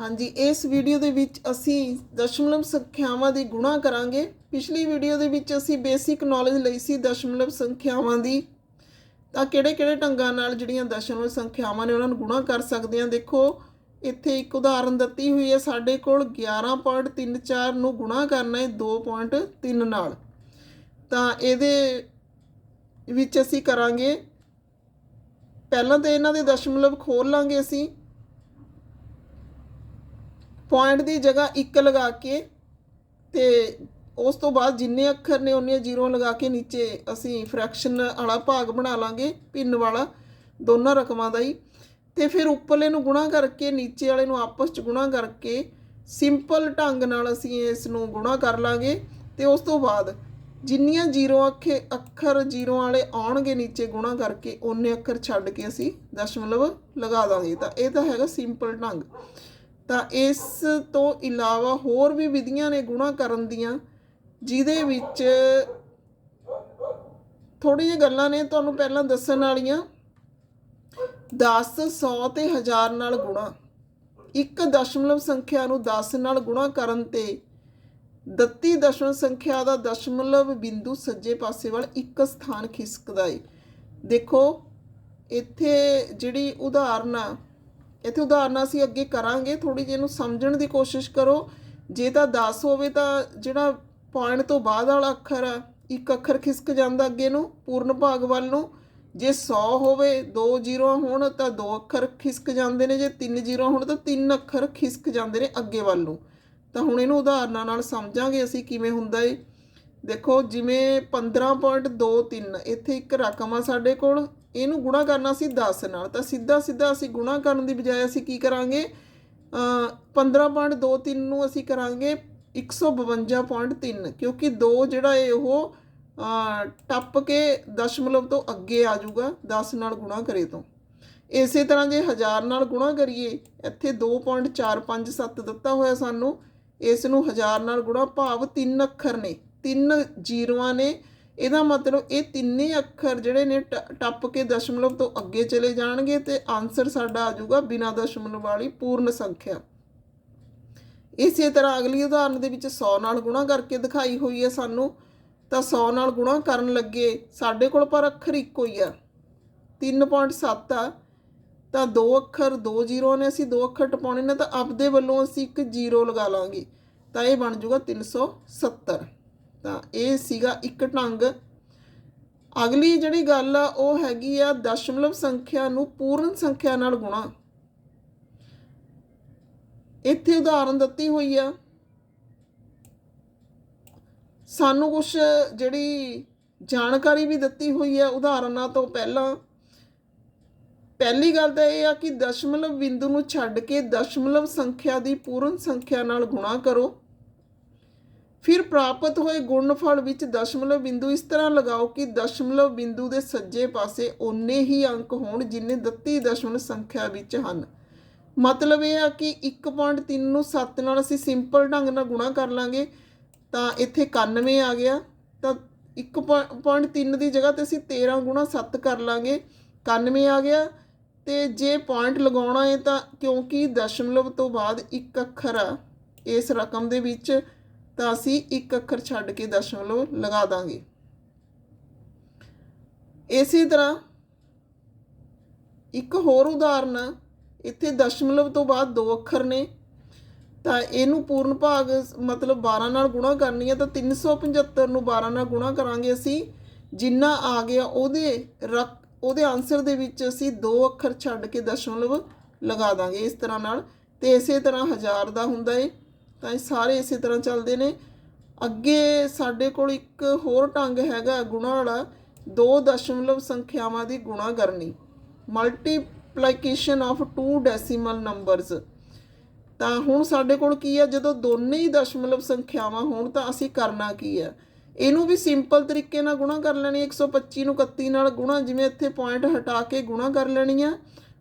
ਹਾਂਜੀ, ਇਸ ਵੀਡੀਓ ਦੇ ਵਿੱਚ ਅਸੀਂ ਦਸ਼ਮਲਵ ਸੰਖਿਆਵਾਂ ਦੀ ਗੁਣਾ ਕਰਾਂਗੇ। ਪਿਛਲੀ ਵੀਡੀਓ ਦੇ ਵਿੱਚ ਅਸੀਂ ਬੇਸਿਕ ਨੌਲੇਜ ਲਈ ਸੀ ਦਸ਼ਮਲਵ ਸੰਖਿਆਵਾਂ ਦੀ। ਤਾਂ ਕਿਹੜੇ-ਕਿਹੜੇ ਢੰਗਾਂ ਨਾਲ ਜਿਹੜੀਆਂ ਦਸ਼ਮਲਵ ਸੰਖਿਆਵਾਂ ਨੇ ਉਹਨਾਂ ਨੂੰ ਗੁਣਾ ਕਰ ਸਕਦੇ ਹਾਂ? ਦੇਖੋ, ਇੱਥੇ ਇੱਕ ਉਦਾਹਰਨ ਦਿੱਤੀ ਹੋਈ ਹੈ, ਸਾਡੇ ਕੋਲ 11.34 ਨੂੰ ਗੁਣਾ ਕਰਨਾ ਹੈ 2.3 ਨਾਲ। ਤਾਂ ਇਹਦੇ ਵਿੱਚ ਅਸੀਂ ਕਰਾਂਗੇ। ਪਹਿਲਾਂ ਤਾਂ ਇਹਨਾਂ ਦੇ ਦਸ਼ਮਲਵ ਖੋਲ ਲਾਂਗੇ ਅਸੀਂ। ਪੁਆਇੰਟ ਦੀ ਜਗ੍ਹਾ 1 ਲਗਾ ਕੇ ਤੇ ਉਸ ਤੋਂ ਬਾਅਦ ਜਿੰਨੇ ਅੱਖਰ ਨੇ ਉਹਨੇ ਜ਼ੀਰੋ ਲਗਾ ਕੇ ਨੀਚੇ ਅਸੀਂ ਫ੍ਰੈਕਸ਼ਨ ਵਾਲਾ ਭਾਗ ਬਣਾ ਲਾਂਗੇ, ਭਿੰਨ ਵਾਲਾ, ਦੋਨਾਂ ਰਕਮਾਂ ਦਾ ਹੀ। ਤੇ ਫਿਰ ਉੱਪਰਲੇ ਨੂੰ ਗੁਣਾ ਕਰਕੇ, ਨੀਚੇ ਵਾਲੇ ਨੂੰ ਆਪਸ ਚ ਗੁਣਾ ਕਰਕੇ ਸਿੰਪਲ ਢੰਗ ਨਾਲ ਅਸੀਂ ਇਸ ਨੂੰ ਗੁਣਾ ਕਰ ਲਾਂਗੇ ਤੇ ਉਸ ਤੋਂ ਬਾਅਦ ਜਿੰਨੀਆਂ ਜ਼ੀਰੋ ਅੱਖੇ, ਅੱਖਰ ਜ਼ੀਰੋ ਵਾਲੇ ਆਉਣਗੇ ਨੀਚੇ ਗੁਣਾ ਕਰਕੇ ਉਹਨੇ ਅੱਖਰ ਛੱਡ ਕੇ ਅਸੀਂ ਦਸ਼ਮਲਵ ਲਗਾ ਦਾਂਗੇ। ਤਾਂ ਇਹ ਤਾਂ ਹੈਗਾ ਸਿੰਪਲ ਢੰਗ। ਤਾਂ ਇਸ ਤੋਂ ਇਲਾਵਾ ਹੋਰ ਵੀ ਵਿਧੀਆਂ ਨੇ ਗੁਣਾ ਕਰਨ ਦੀਆਂ, ਜਿਹਦੇ ਵਿੱਚ ਥੋੜੀ ਜਿਹੀ ਗੱਲਾਂ ਨੇ ਤੁਹਾਨੂੰ ਪਹਿਲਾਂ ਦੱਸਣ ਵਾਲੀਆਂ। 10 100 ਤੇ 1000 ਨਾਲ ਗੁਣਾ। ਇੱਕ ਦਸ਼ਮਲਵ ਸੰਖਿਆ ਨੂੰ 10 ਨਾਲ ਗੁਣਾ ਕਰਨ ਤੇ ਦਿੱਤੀ ਦਸ਼ਮਲਵ ਸੰਖਿਆ ਦਾ ਦਸ਼ਮਲਵ ਬਿੰਦੂ ਸੱਜੇ ਪਾਸੇ ਵੱਲ ਇੱਕ ਸਥਾਨ ਖਿਸਕਦਾ ਏ। ਦੇਖੋ, ਇੱਥੇ ਜਿਹੜੀ ਉਦਾਹਰਨ ਆ ਇੱਥੇ ਉਦਾਹਰਨਾਂ ਅਸੀਂ ਅੱਗੇ ਕਰਾਂਗੇ। ਥੋੜੀ ਜਿਹੀ ਇਹਨੂੰ ਸਮਝਣ ਦੀ ਕੋਸ਼ਿਸ਼ ਕਰੋ। ਜੇ ਤਾਂ 10 ਹੋਵੇ ਤਾਂ ਜਿਹੜਾ ਪੁਆਇੰਟ ਤੋਂ ਬਾਅਦ ਵਾਲਾ ਅੱਖਰ ਆ, ਇੱਕ ਅੱਖਰ ਖਿਸਕ ਜਾਂਦਾ ਅੱਗੇ ਨੂੰ, ਪੂਰਨ ਭਾਗ ਵੱਲ ਨੂੰ। ਜੇ 100 ਹੋਵੇ, ਦੋ ਜ਼ੀਰੋ ਹੋਣ ਤਾਂ ਦੋ ਅੱਖਰ ਖਿਸਕ ਜਾਂਦੇ ਨੇ। ਜੇ ਤਿੰਨ ਜ਼ੀਰੋ ਹੋਣ ਤਾਂ ਤਿੰਨ ਅੱਖਰ ਖਿਸਕ ਜਾਂਦੇ ਨੇ ਅੱਗੇ ਵੱਲ ਨੂੰ। ਤਾਂ ਹੁਣ ਇਹਨੂੰ ਉਦਾਹਰਨਾਂ ਨਾਲ ਸਮਝਾਂਗੇ ਅਸੀਂ ਕਿਵੇਂ ਹੁੰਦਾ ਏ। ਦੇਖੋ, ਜਿਵੇਂ 15.23 ਇੱਥੇ ਇੱਕ ਰਕਮ ਆ ਸਾਡੇ ਕੋਲ। ਇਹਨੂੰ ਗੁਣਾ ਕਰਨਾ ਸੀ 10 ਨਾਲ। ਤਾਂ ਸਿੱਧਾ ਸਿੱਧਾ ਅਸੀਂ ਗੁਣਾ ਕਰਨ ਦੀ ਬਜਾਏ ਅਸੀਂ ਕੀ ਕਰਾਂਗੇ? ਅ 15.23 ਨੂੰ ਅਸੀਂ ਕਰਾਂਗੇ 152.3 ਕਿਉਂਕਿ 2 ਜਿਹੜਾ ਏ ਉਹ ਟੱਪ ਕੇ ਦਸ਼ਮਲਵ ਤੋਂ ਅੱਗੇ ਆ ਜਾਊਗਾ 10 ਨਾਲ ਗੁਣਾ ਕਰੇ ਤੋਂ। ਇਸੇ ਤਰ੍ਹਾਂ ਜੇ 1000 ਨਾਲ ਗੁਣਾ ਕਰੀਏ, ਇੱਥੇ 2.457 ਦਿੱਤਾ ਹੋਇਆ ਸਾਨੂੰ, ਇਸ ਨੂੰ 1000 ਨਾਲ ਗੁਣਾ ਭਾਵ ਤਿੰਨ ਅੱਖਰ ਨੇ, ਤਿੰਨ ਜ਼ੀਰੋਆਂ ਨੇ ਇਹਦਾ ਮਤਲਬ ਇਹ ਤਿੰਨੇ ਅੱਖਰ ਜਿਹੜੇ ਨੇ ਟ- ਟੱਪ ਕੇ ਦਸ਼ਮਲਵ ਤੋਂ ਅੱਗੇ ਚਲੇ ਜਾਣਗੇ ਤੇ ਆਨਸਰ ਸਾਡਾ ਆ ਜਾਊਗਾ ਬਿਨਾਂ ਦਸ਼ਮਲਵ ਵਾਲੀ ਪੂਰਨ ਸੰਖਿਆ। ਇਸੇ ਤਰ੍ਹਾਂ ਅਗਲੀ ਉਦਾਹਰਨ ਦੇ ਵਿੱਚ 100 ਨਾਲ ਗੁਣਾ ਕਰਕੇ ਦਿਖਾਈ ਹੋਈ ਹੈ ਸਾਨੂੰ, ਤਾਂ 100 ਨਾਲ ਗੁਣਾ ਕਰਨ ਲੱਗੇ ਸਾਡੇ ਕੋਲ ਪਰ ਅੱਖਰ ਇੱਕੋ ਹੀ ਆ। 3.7 ਆ, ਤਾਂ ਦੋ ਅੱਖਰ ਦੋ ਜ਼ੀਰੋ ਨੇ, ਅਸੀਂ ਦੋ ਅੱਖਰ ਟਪਾਉਣੇ ਨੇ ਤਾਂ ਆਪਦੇ ਵੱਲੋਂ ਅਸੀਂ ਇੱਕ ਜ਼ੀਰੋ ਲਗਾ ਲਾਂਗੇ, ਤਾਂ ਇਹ ਬਣ ਜਾਊਗਾ 370 ਤਾਂ ਇਹ ਸੀਗਾ ਇੱਕ ਢੰਗ। ਅਗਲੀ ਜਿਹੜੀ ਗੱਲ ਆ, ਉਹ ਹੈਗੀ ਆ ਦਸ਼ਮਲਵ ਸੰਖਿਆ ਨੂੰ ਪੂਰਨ ਸੰਖਿਆ ਨਾਲ ਗੁਣਾ। ਇੱਥੇ ਉਦਾਹਰਨ ਦਿੱਤੀ ਹੋਈ ਆ। ਸਾਨੂੰ ਕੁਝ ਜਿਹੜੀ ਜਾਣਕਾਰੀ ਵੀ ਦਿੱਤੀ ਹੋਈ ਹੈ ਉਦਾਹਰਨਾਂ ਤੋਂ ਪਹਿਲਾਂ। ਪਹਿਲੀ ਗੱਲ ਤਾਂ ਇਹ ਆ ਕਿ ਦਸ਼ਮਲਵ ਬਿੰਦੂ ਨੂੰ ਛੱਡ ਕੇ ਦਸ਼ਮਲਵ ਸੰਖਿਆ ਦੀ ਪੂਰਨ ਸੰਖਿਆ ਨਾਲ ਗੁਣਾ ਕਰੋ। ਫਿਰ ਪ੍ਰਾਪਤ ਹੋਏ ਗੁਣਨਫਲ ਵਿੱਚ ਦਸ਼ਮਲਵ ਬਿੰਦੂ ਇਸ ਤਰ੍ਹਾਂ ਲਗਾਓ ਕਿ ਦਸ਼ਮਲਵ ਬਿੰਦੂ ਦੇ ਸੱਜੇ ਪਾਸੇ ਓਨੇ ਹੀ ਅੰਕ ਹੋਣ ਜਿੰਨੇ ਦਿੱਤੀ ਦਸ਼ਮਲਵ ਸੰਖਿਆ ਵਿੱਚ ਹਨ। ਮਤਲਬ ਇਹ ਆ ਕਿ 1.3 ਨੂੰ 7 ਨਾਲ ਅਸੀਂ ਸਿੰਪਲ ਢੰਗ ਨਾਲ ਗੁਣਾ ਕਰ ਲਾਂਗੇ, ਤਾਂ ਇੱਥੇ 91 ਆ ਗਿਆ। ਤਾਂ 1.3 ਦੀ ਜਗ੍ਹਾ ਤੇ ਅਸੀਂ 13 ਗੁਣਾ 7 ਕਰ ਲਾਂਗੇ 91 ਆ ਗਿਆ। ਤੇ ਜੇ ਪੁਆਇੰਟ ਲਗਾਉਣਾ ਹੈ ਤਾਂ ਕਿਉਂਕਿ ਦਸ਼ਮਲਵ ਤੋਂ ਬਾਅਦ ਇੱਕ ਅੱਖਰ ਆ, ਇਸ ਰਕਮ ਦੇ ਵਿੱਚ ਤਾਂ ਅਸੀਂ ਇੱਕ ਅੱਖਰ ਛੱਡ ਕੇ ਦਸ਼ਮਲਵ ਲਗਾ ਦਾਂਗੇ। ਇਸੇ ਤਰ੍ਹਾਂ ਇੱਕ ਹੋਰ ਉਦਾਹਰਨ ਆ, ਇੱਥੇ ਦਸ਼ਮਲਵ ਤੋਂ ਬਾਅਦ ਦੋ ਅੱਖਰ ਨੇ। ਤਾਂ ਇਹਨੂੰ ਪੂਰਨ ਭਾਗ ਮਤਲਬ 12 ਨਾਲ ਗੁਣਾ ਕਰਨੀ ਹੈ ਤਾਂ 375 ਨੂੰ 12 ਨਾਲ ਗੁਣਾ ਕਰਾਂਗੇ ਅਸੀਂ। ਜਿੰਨਾ ਆ ਗਿਆ ਉਹਦੇ ਰਕ ਉਹਦੇ ਆਨਸਰ ਦੇ ਵਿੱਚ ਅਸੀਂ ਦੋ ਅੱਖਰ ਛੱਡ ਕੇ ਦਸ਼ਮਲਵ ਲਗਾ ਦਾਂਗੇ ਇਸ ਤਰ੍ਹਾਂ ਨਾਲ। ਤੇ ਇਸੇ ਤਰ੍ਹਾਂ ਹਜ਼ਾਰ ਦਾ ਹੁੰਦਾ ਏ ਤਾਂ ਇਹ ਸਾਰੇ ਇਸੇ ਤਰ੍ਹਾਂ ਚੱਲਦੇ ਨੇ। ਅੱਗੇ ਸਾਡੇ ਕੋਲ ਇੱਕ ਹੋਰ ਢੰਗ ਹੈਗਾ ਗੁਣਾ ਵਾਲਾ, ਦੋ ਦਸ਼ਮਲਵ ਸੰਖਿਆਵਾਂ ਦੀ ਗੁਣਾ ਕਰਨੀ multiplication of two decimal numbers ਤਾਂ ਹੁਣ ਸਾਡੇ ਕੋਲ ਕੀ ਹੈ ਜਦੋਂ ਦੋਨੇ ਹੀ ਦਸ਼ਮਲਵ ਸੰਖਿਆਵਾਂ ਹੋਣ ਤਾਂ ਅਸੀਂ ਕਰਨਾ ਕੀ ਹੈ ਇਹਨੂੰ ਵੀ ਸਿੰਪਲ ਤਰੀਕੇ ਨਾਲ ਗੁਣਾ ਕਰ ਲੈਣੀ 125 ਨੂੰ 31 ਨਾਲ ਗੁਣਾ, ਜਿਵੇਂ ਇੱਥੇ ਪੁਆਇੰਟ ਹਟਾ ਕੇ ਗੁਣਾ ਕਰ ਲੈਣੀ ਆ।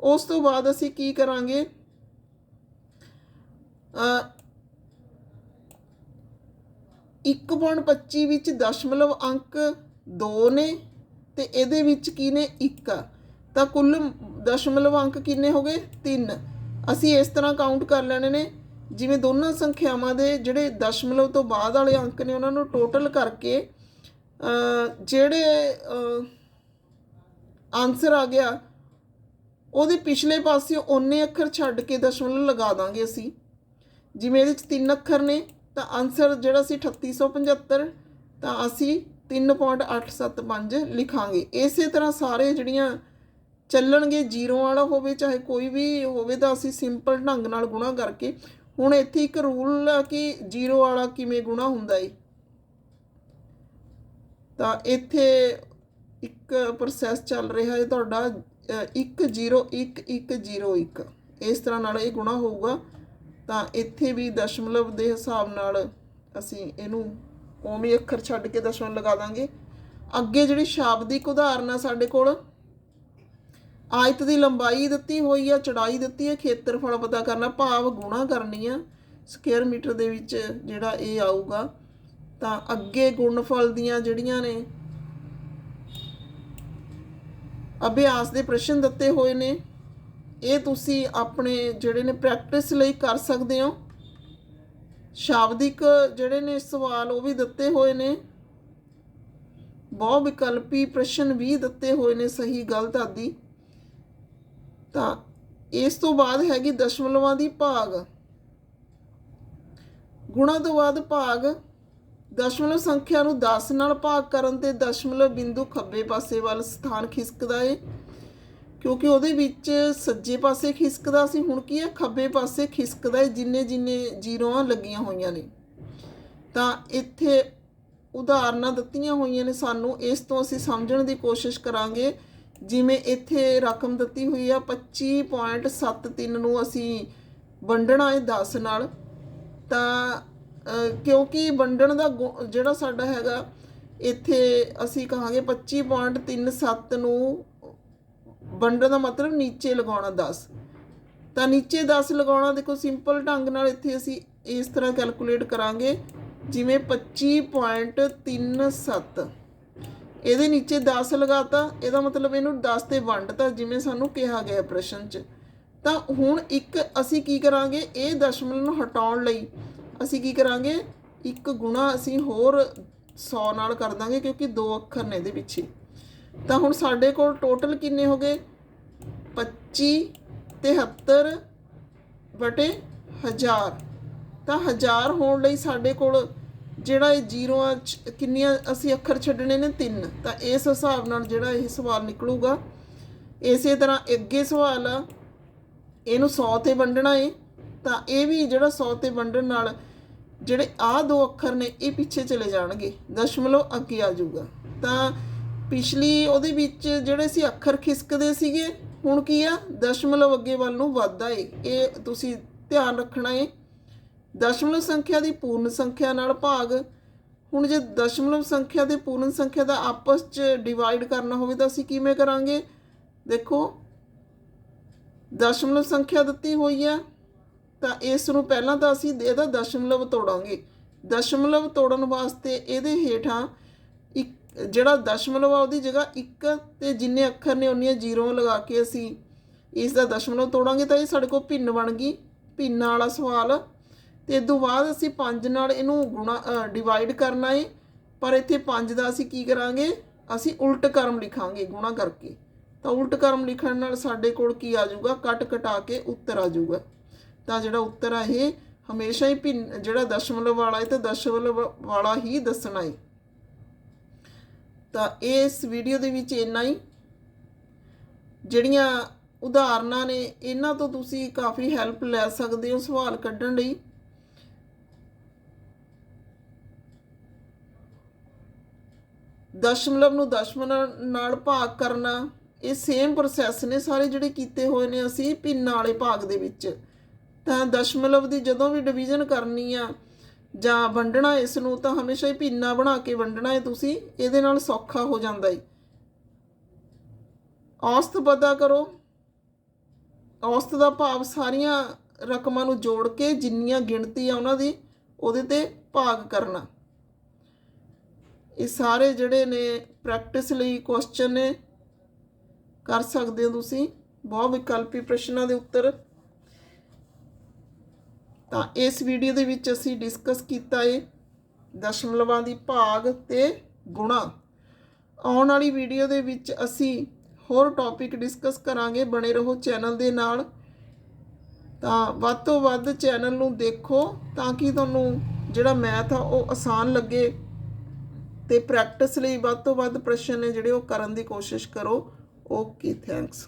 ਉਸ ਤੋਂ ਬਾਅਦ ਅਸੀਂ ਕੀ ਕਰਾਂਗੇ? 1.25 ਵਿੱਚ ਦਸ਼ਮਲਵ ਅੰਕ 2 ਨੇ ਤੇ ਇਹਦੇ ਵਿੱਚ ਕੀ ਨੇ? 1 ਆ ਤਾਂ ਕੁੱਲ ਦਸ਼ਮਲਵ ਅੰਕ ਕਿੰਨੇ ਹੋ ਗਏ? 3 ਅਸੀਂ ਇਸ ਤਰ੍ਹਾਂ ਕਾਊਂਟ ਕਰ ਲੈਣੇ ਨੇ। ਜਿਵੇਂ ਦੋਨਾਂ ਸੰਖਿਆਵਾਂ ਦੇ ਜਿਹੜੇ ਦਸ਼ਮਲਵ ਤੋਂ ਬਾਅਦ ਵਾਲੇ ਅੰਕ ਨੇ, ਉਹਨਾਂ ਨੂੰ ਟੋਟਲ ਕਰਕੇ ਜਿਹੜੇ ਆਨਸਰ ਆ ਗਿਆ, ਉਹਦੇ ਪਿਛਲੇ ਪਾਸੇ ਉਹਨੇ ਅੱਖਰ ਛੱਡ ਕੇ ਦਸ਼ਮਲਵ ਲਗਾ ਦਾਂਗੇ ਅਸੀਂ। ਜਿਵੇਂ ਇਹਦੇ ਚ ਤਿੰਨ ਅੱਖਰ ਨੇ ਤਾਂ ਆਨਸਰ ਜਿਹੜਾ ਸੀ 3875 ਤਾਂ ਅਸੀਂ 3.875 ਲਿਖਾਂਗੇ। ਇਸੇ ਤਰ੍ਹਾਂ ਸਾਰੇ ਜਿਹੜੀਆਂ ਚੱਲਣਗੇ ਜ਼ੀਰੋ ਵਾਲਾ ਹੋਵੇ, ਚਾਹੇ ਕੋਈ ਵੀ ਹੋਵੇ, ਤਾਂ ਅਸੀਂ ਸਿੰਪਲ ਢੰਗ ਨਾਲ ਗੁਣਾ ਕਰਕੇ, ਹੁਣ ਇੱਥੇ ਇੱਕ ਰੂਲ ਆ ਕਿ ਜ਼ੀਰੋ ਵਾਲਾ ਕਿਵੇਂ ਗੁਣਾ ਹੁੰਦਾ ਏ। ਤਾਂ ਇੱਥੇ ਇੱਕ ਪ੍ਰੋਸੈਸ ਚੱਲ ਰਿਹਾ ਹੈ ਤੁਹਾਡਾ 1011101 ਇਸ ਤਰ੍ਹਾਂ ਨਾਲ ਇਹ ਗੁਣਾ ਹੋਊਗਾ। ਤਾਂ ਇੱਥੇ ਵੀ ਦਸ਼ਮਲਵ ਦੇ ਹਿਸਾਬ ਨਾਲ ਅਸੀਂ ਇਹਨੂੰ ਉਵੇਂ ਅੱਖਰ ਛੱਡ ਕੇ ਦਸ਼ਮਲਵ ਲਗਾ ਦਾਂਗੇ। ਅੱਗੇ ਜਿਹੜੀ ਸ਼ਾਬਦਿਕ ਉਦਾਹਰਨ ਆ ਸਾਡੇ ਕੋਲ, ਆਇਤ ਦੀ ਲੰਬਾਈ ਦਿੱਤੀ ਹੋਈ ਆ, ਚੜਾਈ ਦਿੱਤੀ ਹੈ ਖੇਤਰਫਲ ਪਤਾ ਕਰਨਾ, ਭਾਵ ਗੁਣਾ ਕਰਨੀ ਆ ਸਕੁਅਰ ਮੀਟਰ ਦੇ ਵਿੱਚ ਜਿਹੜਾ ਇਹ ਆਊਗਾ, ਤਾਂ ਅੱਗੇ ਗੁਣਫਲ ਦੀਆਂ ਜਿਹੜੀਆਂ ਨੇ, ਅਭਿਆਸ ਦੇ ਪ੍ਰਸ਼ਨ ਦਿੱਤੇ ਹੋਏ ਨੇ। ਇਹ ਤੁਸੀਂ ਆਪਣੇ ਜਿਹੜੇ ਨੇ ਪ੍ਰੈਕਟਿਸ ਲਈ ਕਰ ਸਕਦੇ ਹੋ। ਸ਼ਾਬਦਿਕ ਜਿਹੜੇ ਨੇ ਸਵਾਲ ਉਹ ਵੀ ਦਿੱਤੇ ਹੋਏ ਨੇ। ਬਹੁ ਵਿਕਲਪੀ ਪ੍ਰਸ਼ਨ ਵੀ ਦਿੱਤੇ ਹੋਏ ਨੇ, ਸਹੀ ਗਲਤ ਆਦਿ ਤਾਂ ਇਸ ਤੋਂ ਬਾਅਦ ਹੈਗੀ ਦਸ਼ਮਲਵਾਂ ਦੀ ਭਾਗ। ਗੁਣਾ ਤੋਂ ਬਾਅਦ ਭਾਗ। ਦਸ਼ਮਲਵ ਸੰਖਿਆ ਨੂੰ 10 ਨਾਲ ਭਾਗ ਕਰਨ ਤੇ ਦਸ਼ਮਲਵ ਬਿੰਦੂ ਖੱਬੇ ਪਾਸੇ ਵੱਲ ਸਥਾਨ ਖਿਸਕਦਾ ਏ। ਕਿਉਂਕਿ ਉਹਦੇ ਵਿੱਚ ਸੱਜੇ ਪਾਸੇ ਖਿਸਕਦਾ ਸੀ, ਹੁਣ ਕੀ ਹੈ? ਖੱਬੇ ਪਾਸੇ ਖਿਸਕਦਾ ਏ ਜਿੰਨੇ ਜਿੰਨੇ ਜ਼ੀਰੋਆਂ ਲੱਗੀਆਂ ਹੋਈਆਂ ਨੇ। ਤਾਂ ਇੱਥੇ ਉਦਾਹਰਨਾਂ ਦਿੱਤੀਆਂ ਹੋਈਆਂ ਨੇ ਸਾਨੂੰ, ਇਸ ਤੋਂ ਅਸੀਂ ਸਮਝਣ ਦੀ ਕੋਸ਼ਿਸ਼ ਕਰਾਂਗੇ। ਜਿਵੇਂ ਇੱਥੇ ਰਕਮ ਦਿੱਤੀ ਹੋਈ ਆ 25.73 ਨੂੰ ਅਸੀਂ ਵੰਡਣਾ ਹੈ 10 ਨਾਲ। ਤਾਂ ਕਿਉਂਕਿ ਵੰਡਣ ਦਾ ਗੁ- ਜਿਹੜਾ ਸਾਡਾ ਹੈਗਾ, ਇੱਥੇ ਅਸੀਂ ਕਹਾਂਗੇ 25.37 ਨੂੰ ਵੰਡਣ ਦਾ ਮਤਲਬ ਨੀਚੇ ਲਗਾਉਣਾ 10 ਤਾਂ ਨੀਚੇ 10 ਲਗਾਉਣਾ ਦੇਖੋ ਸਿੰਪਲ ਢੰਗ ਨਾਲ ਇੱਥੇ ਅਸੀਂ ਇਸ ਤਰ੍ਹਾਂ ਕੈਲਕੂਲੇਟ ਕਰਾਂਗੇ, ਜਿਵੇਂ 25.37 ਇਹਦੇ ਨੀਚੇ 10 ਲਗਾਤਾ, ਇਹਦਾ ਮਤਲਬ ਇਹਨੂੰ 10 ਤੇ ਵੰਡਤਾ, ਜਿਵੇਂ ਸਾਨੂੰ ਕਿਹਾ ਗਿਆ ਪ੍ਰਸ਼ਨ 'ਚ। ਤਾਂ ਹੁਣ ਇੱਕ ਅਸੀਂ ਕੀ ਕਰਾਂਗੇ, ਇਹ ਦਸ਼ਮਲਵ ਨੂੰ ਹਟਾਉਣ ਲਈ ਅਸੀਂ ਕੀ ਕਰਾਂਗੇ, ਇੱਕ ਗੁਣਾ ਅਸੀਂ ਹੋਰ 100 ਨਾਲ ਕਰ ਦਾਂਗੇ, ਕਿਉਂਕਿ ਦੋ ਅੱਖਰ ਨੇ ਇਹਦੇ ਪਿੱਛੇ। ਤਾਂ ਹੁਣ ਸਾਡੇ ਕੋਲ ਟੋਟਲ ਕਿੰਨੇ ਹੋ ਗਏ? 25 73 ਬਟੇ 1000 ਤਾਂ 1000 ਹੋਣ ਲਈ ਸਾਡੇ ਕੋਲ ਜਿਹੜਾ ਇਹ ਜ਼ੀਰੋਆਂ 'ਚ ਕਿੰਨੀਆਂ ਅਸੀਂ ਅੱਖਰ ਛੱਡਣੇ ਨੇ? ਤਿੰਨ। ਤਾਂ ਇਸ ਹਿਸਾਬ ਨਾਲ ਜਿਹੜਾ ਇਹ ਸਵਾਲ ਨਿਕਲੂਗਾ, ਇਸੇ ਤਰ੍ਹਾਂ ਅੱਗੇ ਸਵਾਲ ਆ, ਇਹਨੂੰ 100 ਤੇ ਵੰਡਣਾ ਏ। ਤਾਂ ਇਹ ਵੀ ਜਿਹੜਾ 100 ਤੇ ਵੰਡਣ ਨਾਲ ਜਿਹੜੇ ਆ ਦੋ ਅੱਖਰ ਨੇ, ਇਹ ਪਿੱਛੇ ਚਲੇ ਜਾਣਗੇ। ਦਸ਼ਮਲਵ ਅੱਗੇ ਆ ਜਾਊਗਾ। ਤਾਂ ਪਿਛਲੀ ਉਹਦੇ ਵਿੱਚ ਜਿਹੜੇ ਸੀ ਅੱਖਰ ਖਿਸਕਦੇ ਸੀਗੇ, ਹੁਣ ਕੀ ਆ? ਦਸ਼ਮਲਵ ਅੱਗੇ ਵੱਲ ਨੂੰ ਵੱਧਦਾ ਏ। ਇਹ ਤੁਸੀਂ ਧਿਆਨ ਰੱਖਣਾ ਏ। ਦਸ਼ਮਲਵ ਸੰਖਿਆ ਦੀ ਪੂਰਨ ਸੰਖਿਆ ਨਾਲ ਭਾਗ। ਹੁਣ ਜੇ ਦਸ਼ਮਲਵ ਸੰਖਿਆ ਤੇ ਪੂਰਨ ਸੰਖਿਆ ਦਾ ਆਪਸ 'ਚ ਡਿਵਾਈਡ ਕਰਨਾ ਹੋਵੇ ਤਾਂ ਅਸੀਂ ਕਿਵੇਂ ਕਰਾਂਗੇ? ਦੇਖੋ, ਦਸ਼ਮਲਵ ਸੰਖਿਆ ਦਿੱਤੀ ਹੋਈ ਆ, ਤਾਂ ਇਸ ਨੂੰ ਪਹਿਲਾਂ ਤਾਂ ਅਸੀਂ ਇਹਦਾ ਦਸ਼ਮਲਵ ਤੋੜਾਂਗੇ। ਦਸ਼ਮਲਵ ਤੋੜਨ ਵਾਸਤੇ ਇਹਦੇ ਹੇਠਾਂ ਜਿਹੜਾ ਦਸ਼ਮਲਵ ਆ ਉਹਦੀ ਜਗ੍ਹਾ 1 ਤੇ ਜਿੰਨੇ ਅੱਖਰ ਨੇ ਉਨੀਆਂ ਜ਼ੀਰੋ ਲਗਾ ਕੇ ਅਸੀਂ ਇਸ ਦਾ ਦਸ਼ਮਲਵ ਤੋੜਾਂਗੇ ਤਾਂ ਇਹ ਸਾਡੇ ਕੋਲ ਭਿੰਨ ਬਣ ਗਈ, ਭਿੰਨਾਂ ਵਾਲਾ ਸਵਾਲ। ਤੇ ਇਸ ਤੋਂ ਬਾਅਦ ਅਸੀਂ 5 ਨਾਲ ਇਹਨੂੰ ਗੁਣਾ ਡਿਵਾਈਡ ਕਰਨਾ ਹੈ ਪਰ ਇੱਥੇ 5 ਦਾ ਅਸੀਂ ਕੀ ਕਰਾਂਗੇ? ਅਸੀਂ ਉਲਟ ਕਰਮ ਲਿਖਾਂਗੇ ਗੁਣਾ ਕਰਕੇ। ਤਾਂ ਉਲਟ ਕਰਮ ਲਿਖਣ ਨਾਲ ਸਾਡੇ ਕੋਲ ਕੀ ਆ ਜਾਊਗਾ? ਕੱਟ ਕਟਾ ਕੇ ਉੱਤਰ ਆ ਜਾਊਗਾ। ਤਾਂ ਜਿਹੜਾ ਉੱਤਰ ਆ ਇਹ ਹਮੇਸ਼ਾ ਹੀ ਭਿੰਨ, ਜਿਹੜਾ ਦਸ਼ਮਲਵ ਵਾਲਾ ਹੈ ਤੇ ਦਸ਼ਮਲਵ ਵਾਲਾ ਹੀ ਦੱਸਣਾ ਹੈ ਤਾਂ ਇਸ ਵੀਡੀਓ ਦੇ ਵਿੱਚ ਇੰਨਾ ਹੀ। ਜਿਹੜੀਆਂ ਉਦਾਹਰਨਾਂ ਨੇ, ਇਹਨਾਂ ਤੋਂ ਤੁਸੀਂ ਕਾਫੀ ਹੈਲਪ ਲੈ ਸਕਦੇ ਹੋ ਸਵਾਲ ਕੱਢਣ ਲਈ। ਦਸ਼ਮਲਵ ਨੂੰ ਦਸ਼ਮਲਵ ਨਾਲ ਭਾਗ ਕਰਨਾ, ਇਹ ਸੇਮ ਪ੍ਰੋਸੈਸ ਨੇ ਸਾਰੇ ਜਿਹੜੇ ਕੀਤੇ ਹੋਏ ਨੇ ਅਸੀਂ ਭਿੰਨਾਂ ਵਾਲੇ ਭਾਗ ਦੇ ਵਿੱਚ। ਤਾਂ ਦਸ਼ਮਲਵ ਦੀ ਜਦੋਂ ਵੀ ਡਿਵੀਜ਼ਨ ਕਰਨੀ ਆ ਜਾਂ ਵੰਡਣਾ ਇਸ ਨੂੰ ਤਾਂ ਹਮੇਸ਼ਾ ਹੀ ਭਿੰਨਾ ਬਣਾ ਕੇ ਵੰਡਣਾ ਹੈ ਤੁਸੀਂ, ਇਹਦੇ ਨਾਲ ਸੌਖਾ ਹੋ ਜਾਂਦਾ ਹੈ ਔਸਤ ਪਤਾ ਕਰੋ। ਔਸਤ ਦਾ ਭਾਵ ਸਾਰੀਆਂ ਰਕਮਾਂ ਨੂੰ ਜੋੜ ਕੇ ਜਿੰਨੀਆਂ ਗਿਣਤੀ ਆ ਉਹਨਾਂ ਦੀ, ਉਹਦੇ ਤੇ ਭਾਗ ਕਰਨਾ। ਇਹ ਸਾਰੇ ਜਿਹੜੇ ਨੇ ਪ੍ਰੈਕਟਿਸ ਲਈ ਕੁਐਸਚਨ ਨੇ, ਕਰ ਸਕਦੇ ਹੋ ਤੁਸੀਂ। ਬਹੁਤ ਵਿਕਲਪੀ ਪ੍ਰਸ਼ਨਾਂ ਦੇ ਉੱਤਰ। ਤਾਂ ਇਸ ਵੀਡੀਓ ਦੇ ਵਿੱਚ ਅਸੀਂ ਡਿਸਕਸ ਕੀਤਾ ਏ ਦਸ਼ਮਲਵਾਂ ਦੀ ਭਾਗ ਤੇ ਗੁਣਾ। ਆਉਣ ਵਾਲੀ ਵੀਡੀਓ ਦੇ ਵਿੱਚ ਅਸੀਂ ਹੋਰ ਟੌਪਿਕ ਡਿਸਕਸ ਕਰਾਂਗੇ। ਬਣੇ ਰਹੋ ਚੈਨਲ ਦੇ ਨਾਲ। ਤਾਂ ਵੱਧ ਤੋਂ ਵੱਧ ਚੈਨਲ ਨੂੰ ਦੇਖੋ ਤਾਂ ਕਿ ਤੁਹਾਨੂੰ ਜਿਹੜਾ ਮੈਥ ਆ ਉਹ ਆਸਾਨ ਲੱਗੇ ਤੇ ਪ੍ਰੈਕਟਿਸ ਲਈ ਵੱਧ ਤੋਂ ਵੱਧ ਪ੍ਰਸ਼ਨ ਨੇ ਜਿਹੜੇ ਉਹ ਕਰਨ ਦੀ ਕੋਸ਼ਿਸ਼ ਕਰੋ। Okay thanks